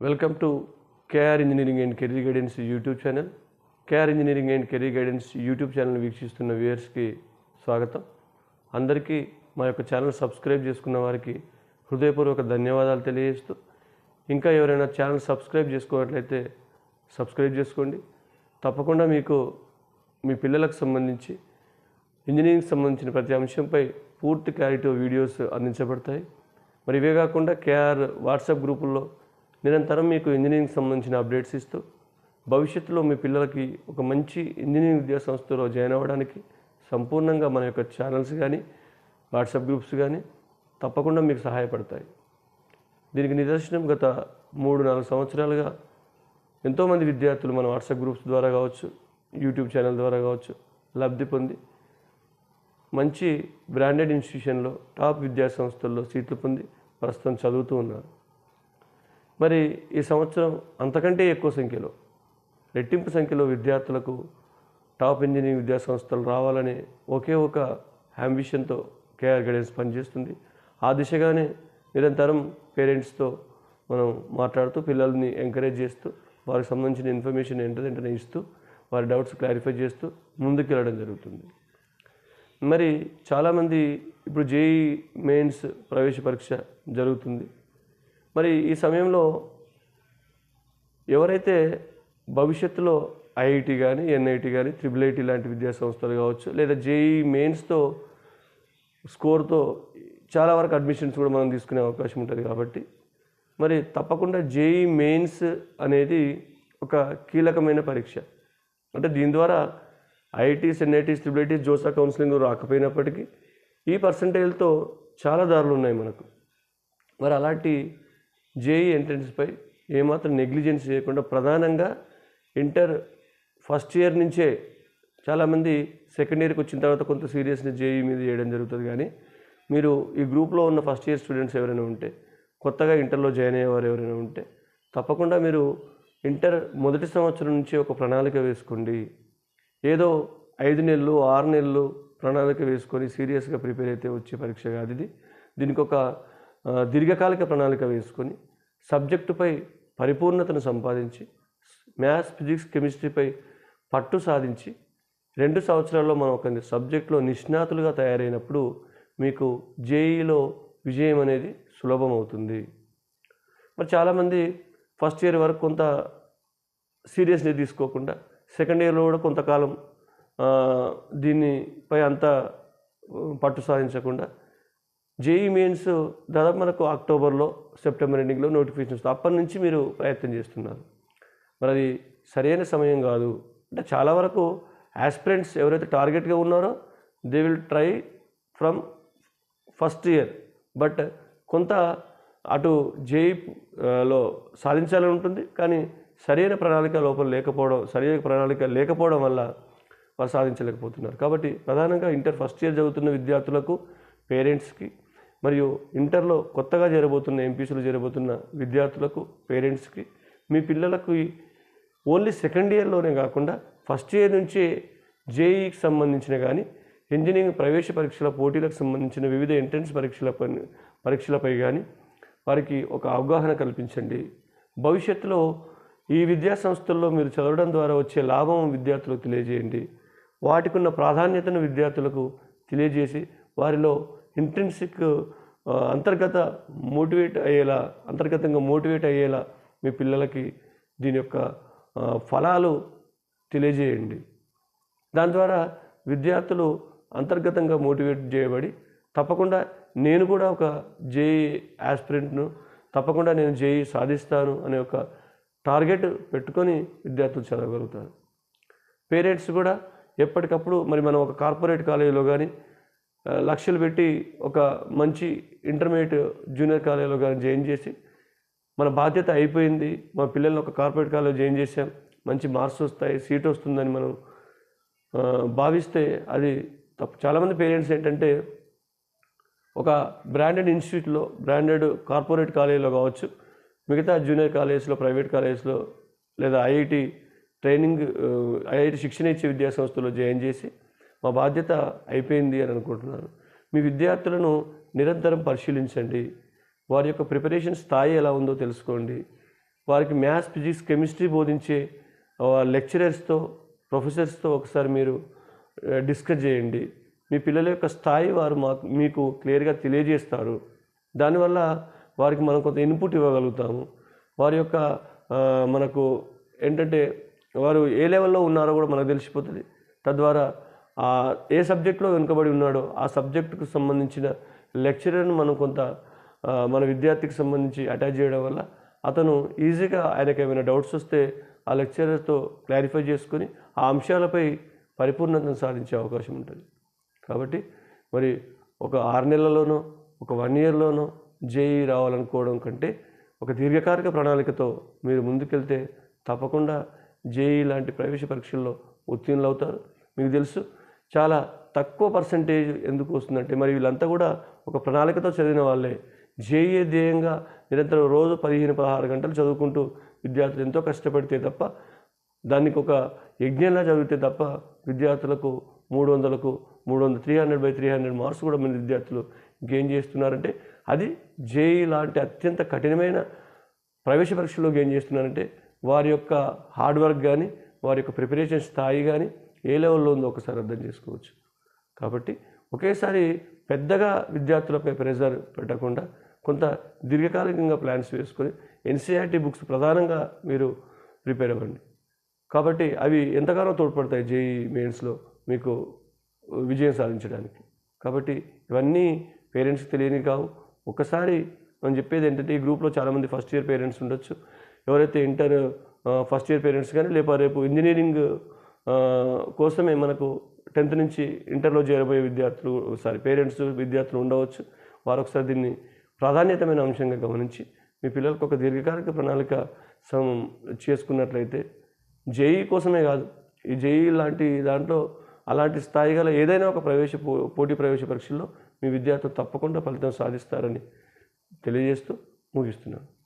Welcome to KR engineering and career guidance YouTube channel KR engineering and career guidance YouTube channel వీక్షిస్తున్న వ్యూయర్స్కి స్వాగతం. అందరికీ మా యొక్క ఛానల్ సబ్స్క్రైబ్ చేసుకున్న వారికి హృదయపూర్వక ధన్యవాదాలు తెలియజేస్తూ ఇంకా ఎవరైనా ఛానల్ సబ్స్క్రైబ్ చేసుకున్నట్లయితే సబ్స్క్రైబ్ చేసుకోండి. తప్పకుండా మీకు మీ పిల్లలకు సంబంధించి ఇంజనీరింగ్ సంబంధించిన ప్రతి అంశంపై పూర్తి క్లారిటీ వీడియోస్ అందించబడతాయి. మరి ఇవే కాకుండా కేఆర్ వాట్సాప్ గ్రూపుల్లో నిరంతరం మీకు ఇంజనీరింగ్ సంబంధించిన అప్డేట్స్ ఇస్తూ భవిష్యత్తులో మీ పిల్లలకి ఒక మంచి ఇంజనీరింగ్ విద్యా సంస్థలో జాయిన్ అవ్వడానికి సంపూర్ణంగా మన యొక్క ఛానల్స్ కానీ వాట్సాప్ గ్రూప్స్ కానీ తప్పకుండా మీకు సహాయపడతాయి. దీనికి నిదర్శనం గత మూడు నాలుగు సంవత్సరాలుగా ఎంతోమంది విద్యార్థులు మన వాట్సాప్ గ్రూప్స్ ద్వారా కావచ్చు యూట్యూబ్ ఛానల్ ద్వారా కావచ్చు లబ్ధి పొంది మంచి బ్రాండెడ్ ఇన్స్టిట్యూషన్లో టాప్ విద్యా సంస్థల్లో సీట్లు పొంది ప్రస్తుతం చదువుతూ ఉన్నారు. మరి ఈ సంవత్సరం అంతకంటే ఎక్కువ సంఖ్యలో రెట్టింపు సంఖ్యలో విద్యార్థులకు టాప్ ఇంజనీరింగ్ విద్యా సంస్థలు రావాలనే ఒకే ఒక అంబిషన్తో కేఆర్ గైడెన్స్ పనిచేస్తుంది. ఆ దిశగానే నిరంతరం పేరెంట్స్తో మనం మాట్లాడుతూ పిల్లల్ని ఎంకరేజ్ చేస్తూ వారికి సంబంధించిన ఇన్ఫర్మేషన్ ఏంటంటే ఇస్తూ వారి డౌట్స్ క్లారిఫై చేస్తూ ముందుకు వెళ్ళడం జరుగుతుంది. మరి చాలామంది ఇప్పుడు జేఈ మెయిన్స్ ప్రవేశ పరీక్ష జరుగుతుంది. మరి ఈ సమయంలో ఎవరైతే భవిష్యత్తులో ఐఐటి కానీ ఎన్ఐటి కానీ త్రిబుల్ ఐటీ లాంటి విద్యా సంస్థలు కావచ్చు లేదా జేఈ మెయిన్స్తో స్కోర్తో చాలా వరకు అడ్మిషన్స్ కూడా మనం తీసుకునే అవకాశం ఉంటుంది కాబట్టి మరి తప్పకుండా జేఈ మెయిన్స్ అనేది ఒక కీలకమైన పరీక్ష. అంటే దీని ద్వారా IITs NITs triple ITs JoSAA counselling రాకపోయినప్పటికీ ఈ పర్సంటేజ్తో చాలా దారులు ఉన్నాయి మనకు. మరి అలాంటి జేఈ ఎంట్రన్స్పై ఏమాత్రం నెగ్లిజెన్స్ చేయకుండా ప్రధానంగా ఇంటర్ ఫస్ట్ ఇయర్ నుంచే చాలామంది సెకండ్ ఇయర్కి వచ్చిన తర్వాత కొంత సీరియస్నెస్ జేఈ మీద చేయడం జరుగుతుంది కానీ మీరు ఈ గ్రూప్లో ఉన్న ఫస్ట్ ఇయర్ స్టూడెంట్స్ ఎవరైనా ఉంటే కొత్తగా ఇంటర్లో జాయిన్ అయ్యేవారు ఎవరైనా ఉంటే తప్పకుండా మీరు ఇంటర్ మొదటి సంవత్సరం నుంచి ఒక ప్రణాళిక వేసుకోండి. ఏదో ఐదు నెలలు ఆరు నెలలు ప్రణాళిక వేసుకొని సీరియస్గా ప్రిపేర్ అయితే వచ్చే పరీక్ష కాదు ఇది. దీనికి ఒక దీర్ఘకాలిక ప్రణాళిక వేసుకొని సబ్జెక్టుపై పరిపూర్ణతను సంపాదించి మ్యాథ్స్ ఫిజిక్స్ కెమిస్ట్రీపై పట్టు సాధించి రెండు సంవత్సరాల్లో మనం ఒక సబ్జెక్టులో నిష్ణాతులుగా తయారైనప్పుడు మీకు జేఈలో విజయం అనేది సులభమవుతుంది. మరి చాలామంది ఫస్ట్ ఇయర్ వరకు కొంత సీరియస్నెస్ తీసుకోకుండా సెకండ్ ఇయర్లో కూడా కొంతకాలం దీనిపై అంత పట్టు సాధించకుండా జేఈ మెయిన్స్ దాదాపు మనకు అక్టోబర్లో సెప్టెంబర్ ఎండింగ్లో నోటిఫికేషన్ వస్తుంది. అప్పటి నుంచి మీరు ప్రయత్నం చేస్తున్నారు. మరి అది సరైన సమయం కాదు. అంటే చాలా వరకు యాస్పిరెంట్స్ ఎవరైతే టార్గెట్గా ఉన్నారో they will try from first year. But కొంత అటు జేఈ లో సాధించాలని ఉంటుంది. కానీ సరైన ప్రణాళిక లోపల లేకపోవడం సరైన ప్రణాళిక లేకపోవడం వల్ల వారు సాధించలేకపోతున్నారు. కాబట్టి ప్రధానంగా ఇంటర్ ఫస్ట్ ఇయర్ చదువుతున్న విద్యార్థులకు పేరెంట్స్కి మరియు ఇంటర్లో కొత్తగా చేరబోతున్న ఎంపీసీలు చేరబోతున్న విద్యార్థులకు పేరెంట్స్కి మీ పిల్లలకు ఓన్లీ సెకండ్ ఇయర్లోనే కాకుండా ఫస్ట్ ఇయర్ నుంచే జేఈకి సంబంధించిన కానీ ఇంజనీరింగ్ ప్రవేశ పరీక్షల పోటీలకు సంబంధించిన వివిధ ఎంట్రన్స్ పరీక్షల పరీక్షలపై కానీ వారికి ఒక అవగాహన కల్పించండి. భవిష్యత్తులో ఈ విద్యా సంస్థల్లో మీరు చదవడం ద్వారా వచ్చే లాభం విద్యార్థులకు తెలియజేయండి. వాటికి ఉన్న ప్రాధాన్యతను విద్యార్థులకు తెలియజేసి వారిలో ఇంట్రెన్సిక్ అంతర్గత మోటివేట్ అయ్యేలా అంతర్గతంగా మోటివేట్ అయ్యేలా మీ పిల్లలకి దీని యొక్క ఫలాలు తెలియజేయండి. దాని ద్వారా విద్యార్థులు అంతర్గతంగా మోటివేట్ చేయబడి తప్పకుండా నేను కూడా ఒక జేఈ ఆస్పిరెంట్ను తప్పకుండా నేను జేఈ సాధిస్తాను అనే ఒక టార్గెట్ పెట్టుకొని విద్యార్థులు చదవగలుగుతారు. పేరెంట్స్ కూడా ఎప్పటికప్పుడు మరి మనం ఒక కార్పొరేట్ కాలేజీలో కానీ లక్షలు పెట్టి ఒక మంచి ఇంటర్మీడియట్ జూనియర్ కాలేజీలో కానీ జాయిన్ చేసి మన బాధ్యత అయిపోయింది. మా పిల్లల్ని ఒక కార్పొరేట్ కాలేజ్ జాయిన్ చేసాం మంచి మార్క్స్ వస్తాయి సీట్ వస్తుందని మనం భావిస్తే అది తప్పు. చాలామంది పేరెంట్స్ ఏంటంటే ఒక బ్రాండెడ్ ఇన్స్టిట్యూట్లో బ్రాండెడ్ కార్పొరేట్ కాలేజీలో కావచ్చు మిగతా జూనియర్ కాలేజెస్లో ప్రైవేట్ కాలేజెస్లో లేదా ఐఐటి ట్రైనింగ్ ఐఐటి శిక్షణ ఇచ్చే విద్యాసంస్థలో జాయిన్ చేసి మా బాధ్యత అయిపోయింది అని అనుకుంటున్నాను మీ విద్యార్థులను నిరంతరం పరిశీలించండి. వారి యొక్క ప్రిపరేషన్ స్థాయి ఎలా ఉందో తెలుసుకోండి. వారికి మ్యాథ్స్ ఫిజిక్స్ కెమిస్ట్రీ బోధించే లెక్చరర్స్తో ప్రొఫెసర్స్తో ఒకసారి మీరు డిస్కస్ చేయండి. మీ పిల్లల యొక్క స్థాయి వారు మాకు మీకు క్లియర్గా తెలియజేస్తారు. దానివల్ల వారికి మనం కొంత ఇన్పుట్ ఇవ్వగలుగుతాము. వారి యొక్క మనకు ఏంటంటే వారు ఏ లెవెల్లో ఉన్నారో కూడా మనకు తెలిసిపోతుంది. తద్వారా ఏ సబ్జెక్ట్లో వెనుకబడి ఉన్నాడో ఆ సబ్జెక్టుకు సంబంధించిన లెక్చరర్ను మనం కొంత మన విద్యార్థికి సంబంధించి అటాచ్ చేయడం వల్ల అతను ఈజీగా ఆయనకు ఏమైనా డౌట్స్ వస్తే ఆ లెక్చరర్తో క్లారిఫై చేసుకొని ఆ అంశాలపై పరిపూర్ణతను సాధించే అవకాశం ఉంటుంది. కాబట్టి మరి ఒక ఆరు నెలల్లోనో ఒక వన్ ఇయర్లోనో జేఈ రావాలనుకోవడం కంటే ఒక దీర్ఘకాలిక ప్రణాళికతో మీరు ముందుకెళ్తే తప్పకుండా జేఈ లాంటి ప్రవేశ పరీక్షల్లో ఉత్తీర్ణులు అవుతారు మీకు తెలుసు చాలా తక్కువ పర్సంటేజ్ ఎందుకు వస్తుందంటే మరి వీళ్ళంతా కూడా ఒక ప్రణాళికతో చదివిన వాళ్ళే. జేఈ ధ్యేయంగా నిరంతరం రోజు పదిహేను పదహారు గంటలు చదువుకుంటూ విద్యార్థులు ఎంతో కష్టపడితే తప్ప దానికి ఒక యజ్ఞంలా చదివితే తప్ప విద్యార్థులకు మూడు వందలకు మూడు వందల three hundred by three hundred marks కూడా మన విద్యార్థులు గెయిన్ చేస్తున్నారంటే అది జేఈ లాంటి అత్యంత కఠినమైన ప్రవేశ పరీక్షలో గెయిన్ చేస్తున్నారంటే వారి యొక్క హార్డ్ వర్క్ కానీ వారి యొక్క ప్రిపరేషన్ స్థాయి కానీ ఏ లెవెల్లో ఉందో ఒకసారి అర్థం చేసుకోవచ్చు. కాబట్టి ఒకేసారి పెద్దగా విద్యార్థులపై ప్రెజర్ పెట్టకుండా కొంత దీర్ఘకాలికంగా ప్లాన్స్ వేసుకొని ఎన్సీఆర్టీ బుక్స్ ప్రధానంగా మీరు ప్రిపేర్ అవ్వండి. కాబట్టి అవి ఎంతగానో తోడ్పడతాయి జేఈ మెయిన్స్లో మీకు విజయం సాధించడానికి. కాబట్టి ఇవన్నీ పేరెంట్స్కి తెలియని కావు. ఒకసారి మనం చెప్పేది ఏంటంటే ఈ గ్రూప్లో చాలామంది ఫస్ట్ ఇయర్ పేరెంట్స్ ఉండొచ్చు. ఎవరైతే ఇంటర్ ఫస్ట్ ఇయర్ పేరెంట్స్ కానీ లేకపోతే రేపు ఇంజనీరింగ్ కోసమే మనకు టెన్త్ నుంచి ఇంటర్లో చేరబోయే విద్యార్థులు సారీ పేరెంట్స్ విద్యార్థులు ఉండవచ్చు. వారు ఒకసారి దీన్ని ప్రాధాన్యతమైన అంశంగా గమనించి మీ పిల్లలకు ఒక దీర్ఘకాలిక ప్రణాళిక సం చేసుకున్నట్లయితే జేఈ కోసమే కాదు ఈ జేఈ లాంటి దాంట్లో అలాంటి స్థాయి గల ఏదైనా ఒక ప్రవేశ పో- పోటీ ప్రవేశ పరీక్షల్లో మీ విద్యార్థులు తప్పకుండా ఫలితం సాధిస్తారని తెలియజేస్తూ ముగిస్తున్నాను.